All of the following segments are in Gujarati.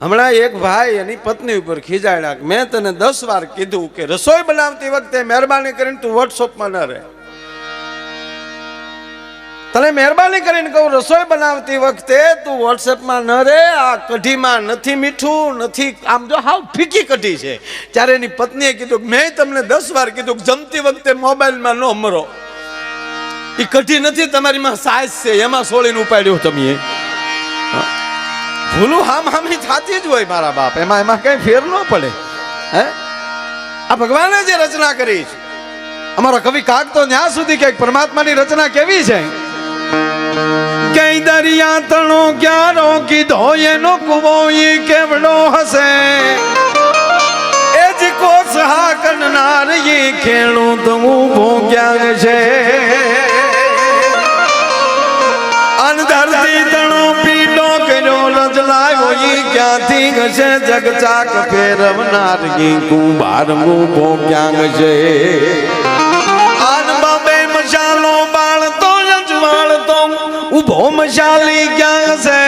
હમણાં એક ભાઈ એની પત્ની ઉપર ખીજાડ્યા મેં તને દસ વાર કીધું કે રસોઈ બનાવતી વખતે મહેરબાની કરીને તું વોટ્સઅપમાં ન રહે. તને મહેરબાની કરીને કહું, રસોઈ બનાવતી વખતે તું વોટ્સએપમાં ન રહે. આ કઢીમાં નથી મીઠું, નથી આમ જો હાવ ફીકી કઢી છે. ત્યારે એની પત્નીએ કીધું મેં તમને દસ વાર કીધું જમતી વખતે મોબાઈલમાં ન મરો. એ કઢી નથી, તમારીમાં સાઇઝ છે. એમાં સોળીને ઉપાડ્યું તમે. ભૂલું હામ હામી થતી જ હોય મારા બાપ. એમાં એમાં કઈ ફેર ન પડે. હે? આ ભગવાને જે રચના કરી છે. અમારો કવિ કાક તો ત્યાં સુધી કે પરમાત્માની રચના કેવી છે? કઈ દરિયા તણો ક્યારો કીધો એનો કુવો ઈ કેવડો હશે? એ જ કોસ હા કરનાર એ ખેડૂત ઊભો ક્યાં છે? રજલાયો ક્યાંથી હશે જગચાક ફેરવનાર કુંભાર મૂકો ક્યાં હશે? મશાલો બાળતો અજવાળતો ઊભો મશાલી ક્યાં હશે?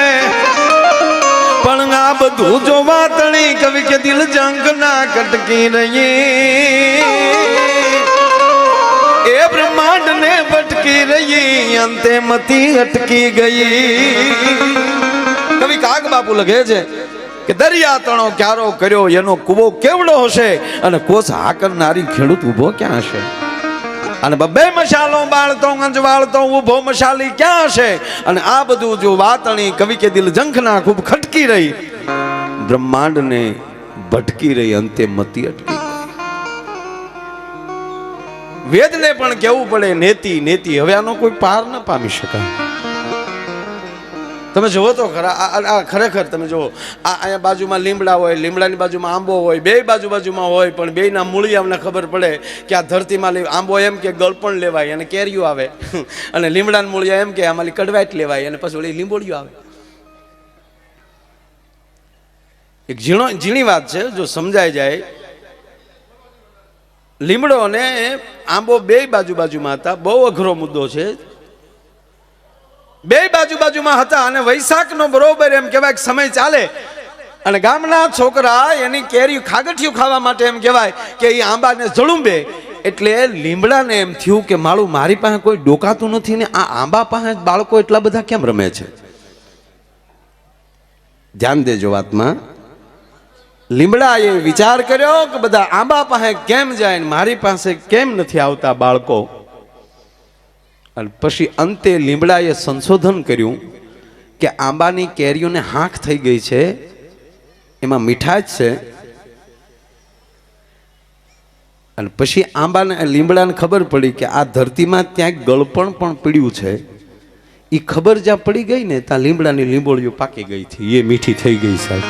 પણ આ બધું જો વાતણી કવિ કે દિલ જંગ કટકી રહી. એ બ્રહ્માંડ ને ભટકી રહી, અંતે મતી અટકી ગઈ. કવિ કાગ બાપુ લખે છે કે દરિયા તણો ક્યારો કર્યો, એનો કુવો કેવડો હશે અને કોસ હા કરનારી ખેડૂત ઊભો ક્યાં હશે? અને બબ્બે મશાલો બાળતો અંજવાળતો ઊભો મશાલી ક્યાં હશે? અને આ બધું જો વાતણી કવિ કે દિલ જંખના ખૂબ ખટકી રહી, બ્રહ્માંડને ભટકી રહી, અંતે મતી અટકી. વેદને પણ કેવું પડે, નેતી નેતી, હવે આનો કોઈ પાર ન પામી શકાય. તમે જુઓ તો ખરા, આ- ખરેખર તમે જુઓ, આ અહીંયા બાજુમાં લીમડા હોય, લીમડાની બાજુમાં આંબો હોય બે બાજુ બાજુમાં હોય, પણ બેયના મૂળિયામને ખબર પડે કે આ ધરતીમાં આંબો એમ કે ગળપણ લેવાય અને કેરીઓ આવે. અને લીમડાના મૂળિયા એમ કે આમાં કડવાઈટ લેવાય અને પછી વળી લીંબોળીઓ આવે. એક ઝીણો ઝીણી વાત છે, જો સમજાઈ જાય. લીમડો અને આંબો બે બાજુ બાજુમાં હતા, બહુ અઘરો મુદ્દો છે. બે બાજુ બાજુમાં હતા અને વૈશાખનો બરોબર એમ કહેવાય સમય ચાલે. અને ગામના છોકરા એની કેરી ખાગઠિયું ખાવા માટે એમ કહેવાય કે એ આંબાને જળુંબે એટલે લીમડાને એમ થયું કે મારું મારી પાસે કોઈ ડોકાતું નથી ને આ આંબા પાસે બાળકો એટલા બધા કેમ રમે છે? ધ્યાન દેજો વાતમાં. લીમડાએ વિચાર કર્યો કે બધા આંબા પાસે કેમ જાય ને મારી પાસે કેમ નથી આવતા બાળકો? અને પછી અંતે લીમડાએ સંશોધન કર્યું કે આંબાની કેરીઓને હાંક થઈ ગઈ છે. એમાં મીઠાશ છે. અને પછી આંબાને, લીમડાને ખબર પડી કે આ ધરતીમાં ત્યાં ગળપણ પણ પડ્યું છે. એ ખબર જ્યાં પડી ગઈ ને ત્યાં લીમડાની લીંબોળીઓ પાકી ગઈ હતી. એ મીઠી થઈ ગઈ સાહેબ.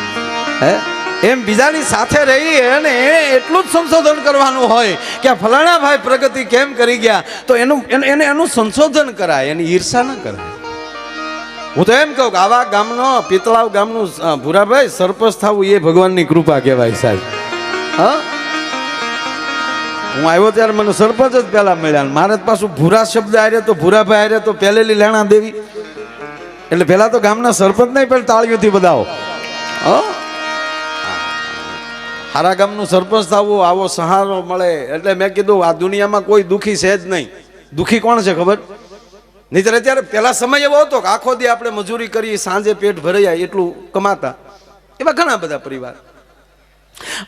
હે? એમ બીજાની સાથે રહી અને એટલું જ સંશોધન કરવાનું હોય કે ફલાણા ભાઈ પ્રગતિ કેમ કરી ગયા? તો એનું એને એને સંશોધન કરાય, એની ઈર્ષા ન કરાય. હું તો એમ કહું કે આવા ગામનો, પિતળાવ ગામનું ભૂરાભાઈ સરપંચ થવું એ ભગવાનની કૃપા કહેવાય સાહેબ. હા? હું આવ્યો ત્યારે મને સરપંચ જ પહેલા મળ્યા મારે પાછું ભૂરા શબ્દ આરે તો ભૂરાભાઈ આરે તો પહેલેલી લેણા દેવી. એટલે પહેલાં તો ગામના સરપંચ નહીં, પણ તાળીઓથી બધાઓ. હા? હારા ગામનું સરપંચ થવું, આવો સહારો મળે. એટલે મેં કીધું, આ દુનિયામાં કોઈ દુઃખી છે જ નહીં. દુઃખી કોણ છે ખબર? નહીતર અત્યારે પહેલા સમય એવો હતો કે આખો દી આપણે મજૂરી કરી સાંજે પેટ ભરાયા એટલું કમાતા. એવા ઘણા બધા પરિવાર.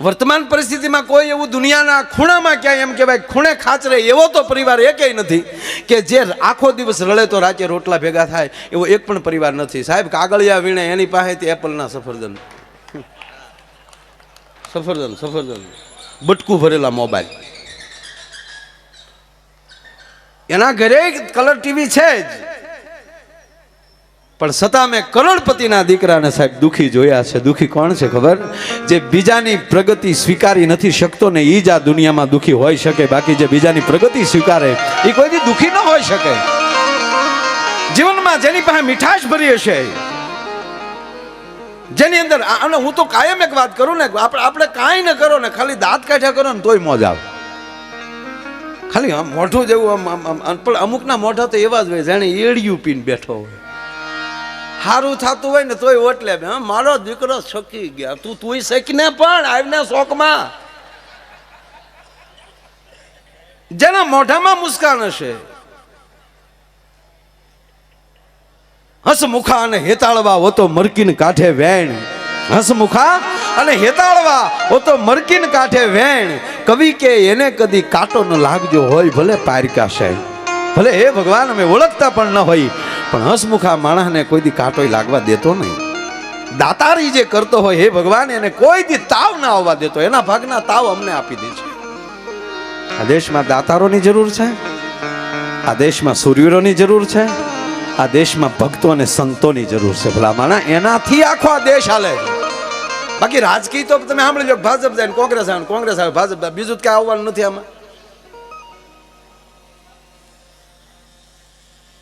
વર્તમાન પરિસ્થિતિમાં કોઈ એવું દુનિયાના ખૂણામાં ક્યાંય એમ કહેવાય, ખૂણે ખાચરે એવો તો પરિવાર એકેય નથી કે જે આખો દિવસ રડે તો રાતે રોટલા ભેગા થાય, એવો એક પણ પરિવાર નથી. સાહેબ, કાગળિયા વીણે એની પાસેથી એપલના સફરજન. સફરજન સફરજન. બટકું ભરેલા મોબાઈલ. એના ઘરે કલર ટીવી છે જ. પણ છતાં મેં કરોડપતિના દીકરાને સાહેબ દુઃખી જોયા છે. દુઃખી કોણ છે ખબર? જે બીજાની પ્રગતિ સ્વીકારી નથી શકતો ને એ જ આ દુનિયામાં દુઃખી હોઈ શકે. બાકી જે બીજાની પ્રગતિ સ્વીકારે એ કોઈ દુઃખી દુખી ન હોઈ શકે. જીવનમાં જેની પાસે મીઠાશ ભરી હશે જેની અંદર અને હું તો કાયમ એક વાત કરું ને આપણે આપણે કાંઈ ન કરો ને ખાલી દાંત કાઢ્યા કરો ને તોય મોજ આવે. ખાલી આમ મોઢું જેવું આમ પણ અમુકના મોઢા તો એવા જ હોય જાણે એડિયું પીને બેઠો હોય. સારું થતું હોય ને તોય ઓટલે હા, મારો દીકરો શકી ગયા. તું તુંય શકીને પણ આવીને શોખમાં જેના મોઢામાં મુસ્કાન હશે હસમુખા અને હેતાળવા હોતો મરકીન કાંઠે વેણ. હસમુખા અને હેતાળવા હોતો મરકીન કાંઠે વેણ. કવિ કે એને કદી કાંટો ન લાગજો હોય, ભલે પારકા શેણ ભલે હે ભગવાન, અમે ઓળખતા પણ ન હોય, પણ હસમુખા માણસને કોઈ દી કાંટોય લાગવા દેતો નહીં. દાતારી જે કરતો હોય, હે ભગવાન, એને કોઈ દી તાવ ના આવવા દેતો. એના ભાગના તાવ અમને આપી દે છે. આ દેશમાં દાતારોની જરૂર છે? આ દેશમાં સૂર્યોની જરૂર છે? આ દેશમાં ભક્તો અને સંતોની જરૂર છે. ભલામાણા એનાથી આખો આ દેશ હાલે બાકી રાજકીય તો તમે સાંભળી લો ભાજપ જાય કોંગ્રેસ આવે કોંગ્રેસ આવે, ભાજપ. બીજું કઈ આવવાનું નથી આમાં.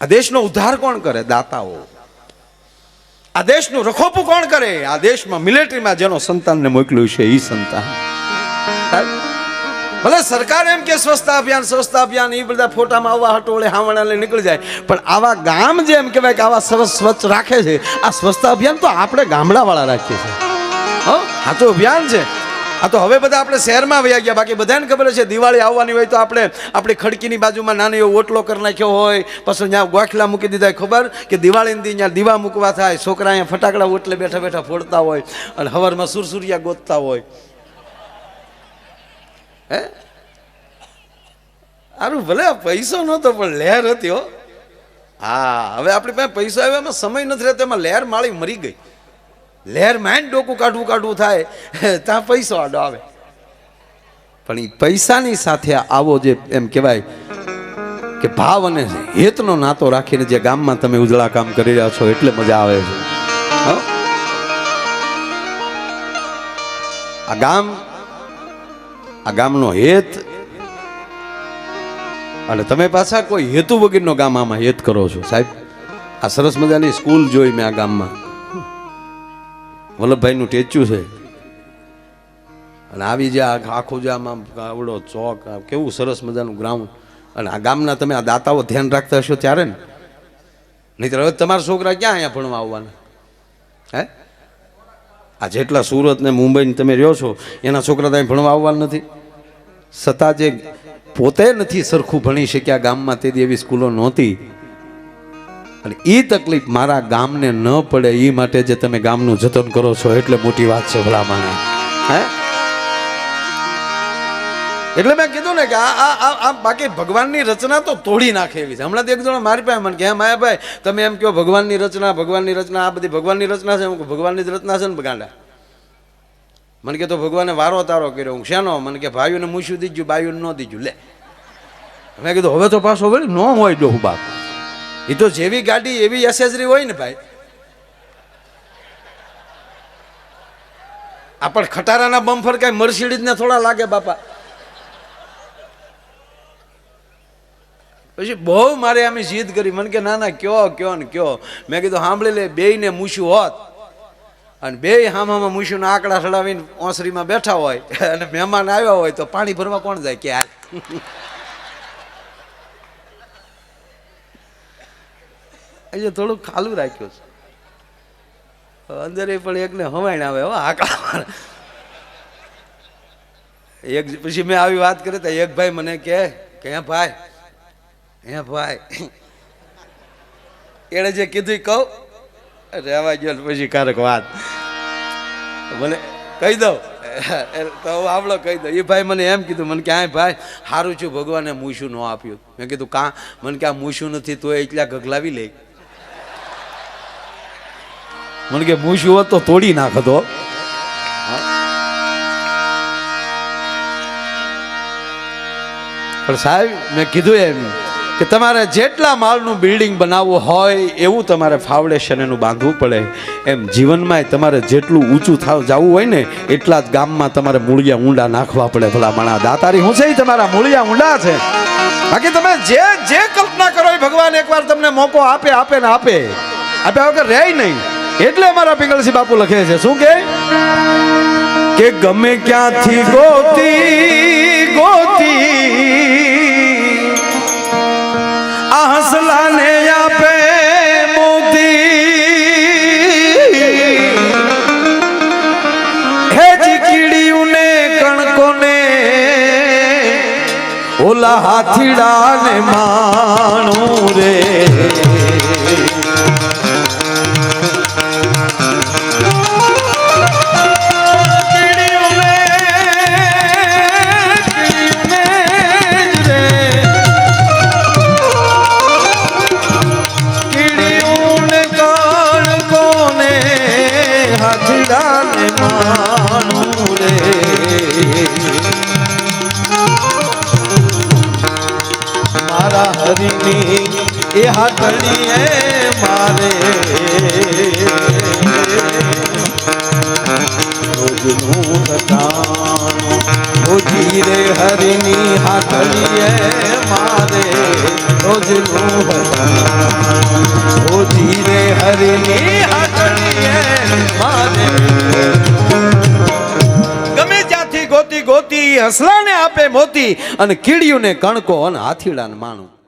આ દેશનો ઉદ્ધાર કોણ કરે? દાતાઓ. આ દેશનું રખોપું કોણ કરે? આ દેશમાં મિલિટરીમાં જેનો સંતાનને મોકલ્યું છે એ સંતાન. ભલે સરકાર એમ કે સ્વચ્છતા અભિયાન સ્વચ્છતા અભિયાન એ બધા ફોટામાં આવવા હટોળે હાવણા નીકળી જાય. પણ આવા ગામ જે એમ કહેવાય કે આવા સરસ સ્વચ્છ રાખે છે, આ સ્વચ્છતા અભિયાન તો આપણે ગામડાવાળા રાખીએ છીએ. હો, આ તો અભિયાન છે. આ તો હવે બધા આપણે શહેરમાં વયા ગયા. બાકી બધાને ખબર છે, દિવાળી આવવાની હોય તો આપણે આપણી ખડકીની બાજુમાં નાનો એવો ઓટલો કરી નાખ્યો હોય, પછી ત્યાં ગોખલા મૂકી દીધા. ખબર કે દિવાળીની દી ત્યાં દીવા મૂકવા થાય, છોકરા અહીંયા ફટાકડા ઓટલે બેઠા બેઠા ફોડતા હોય અને હવારમાં સુરસુરિયા ગોતતા હોય. હે? સારું ભલે પૈસો નહોતો, પણ લહેર હતી, હો. હા, હવે આપણી પાસે પૈસો આવ્યો એમાં સમય નથી રહેતો, એમાં લહેર માળી મરી ગઈ. લહેરમાં ડોકું કાઢવું કાઢવું થાય, ત્યાં પૈસો આડો આવે. પણ એ પૈસાની સાથે આવો જે એમ કહેવાય કે ભાવ અને હેતનો નાતો રાખીને જે ગામમાં તમે ઉજળા કામ કરી રહ્યા છો, એટલે મજા આવે છે? આ ગામ આ ગામનો હેત. અને તમે પાછા કોઈ હેતુ વગરનો ગામ આમાં હેત કરો છો? સાહેબ, આ સરસ મજાની સ્કૂલ જોઈ મેં આ ગામમાં. વલ્લભભાઈનું ટેચ્યુ છે. અને આવી જે આખું જે આમાં આવડો ચોક કેવું સરસ મજાનું ગ્રાઉન્ડ અને આ ગામના તમે આ દાતાઓ ધ્યાન રાખતા હશો ત્યારે ને? નહીં હવે તમારા છોકરા ક્યાં અહીંયા ભણવા આવવાના? હે? આ જેટલા સુરત ને મુંબઈ તમે રહ્યો છો, એના છોકરા ત્યાં ભણવા આવવાના નથી. છતાં જે પોતે નથી સરખું ભણી શક્યા ગામમાં, તે એવી સ્કૂલો નહોતી. અને એ તકલીફ મારા ગામને ન પડે એ માટે જે તમે ગામનું જતન કરો છો, એટલે મોટી વાત છે ભલા માણે હે? એટલે મેં કીધું ને કે આ આ આ બાકી ભગવાનની રચના તો તોડી નાખે એવી છે. હમણાં તો એક જણો મારી પાસે મને કે, હે માયાભાઈ, તમે એમ કહો ભગવાનની રચના ભગવાનની રચના, આ બધી ભગવાનની રચના છે. હું ભગવાનની જ રચના છે ને ગાંડા. મને કે, તો ભગવાને વારો તારો કર્યો. હું શેનો? મને કે, ભાઈઓને મૂછ્યું દીધું બાઈઓને ન દીધું. લે. મેં કીધું, હવે તો પાછો વળી ન હોય ડોહ બાપ. એ તો જેવી ગાડી, એવી એસેસરી હોય ને ભાઈ. આપણ પણ ખટારાના બમ્ફર કાંઈ મર્સિડીઝને થોડા લાગે બાપા. પછી બહુ મારે અમે જીદ કરી. મને કે, ના ના, કયો કયો ને કયો? મેં કીધું, સાંભળી લે ને મૂછ્યું હોત. અને બે હામામાં મૂછ્યું આંકડા સડાવીને ઓસરીમાં બેઠા હોય અને મહેમાન આવ્યા હોય તો પાણી ભરવા કોણ જાય? કે હાલ અહીંયા થોડું ખાલું રાખ્યું છે. અંદર પણ એકને હવાણ આવે, હો આકડા એક પછી મેં આવી વાત કરી તો એક ભાઈ મને કે હે ભાઈ હે ભાઈ. એણે જે કીધું કહું? રહેવા ગયો પછી કારક વાત. મને કહી દઉં. તો આવડો કહી દઉં. એ ભાઈ મને એમ કીધું, મને કે આ ભાઈ સારું છું, ભગવાને મૂછું ન આપ્યું. મેં કીધું, કાં? મને કે, આ મૂછું નથી, તો એટલા ગગલાવી લે. મને કે, મૂછું હોત તો તોડી નાખતો પણ સાહેબ, મેં કીધું એમ. કે તમારે જેટલા માળનું બિલ્ડિંગ બનાવવું હોય, એવું તમારે ફાઉન્ડેશન એનું બાંધવું પડે. એમ જીવનમાં તમારે જેટલું ઊંચું થાવ જવું હોય ને, એટલા જ ગામમાં તમારે મૂળિયા ઊંડા નાખવા પડે ભલા માણા દાતારી. હું છે એ તમારા મૂળિયા ઊંડા છે. બાકી તમે જે જે કલ્પના કરો એ ભગવાન એકવાર તમને મોકો આપે આપે ને આપે. આપ્યા વગર રહે નહીં. એટલે અમારા પિંગળસિંહ બાપુ લખે છે. શું કે? કે ગમે ક્યાંથી ગોતી ગોતી કાફલાને આપે મોતી ખેજી કીડીઓને કણકોને ઓલા હાથીડાને માણું રે એ હાથણીએ મારે. રે હરિની હાથણીએ મારે. રોજનું રટાણું રે હરિની હાથણીએ મારે. ગોતી ગોતી હસલાને આપે મોતી અને કીડિયું ને કણકો અને હાથીડાને માણું.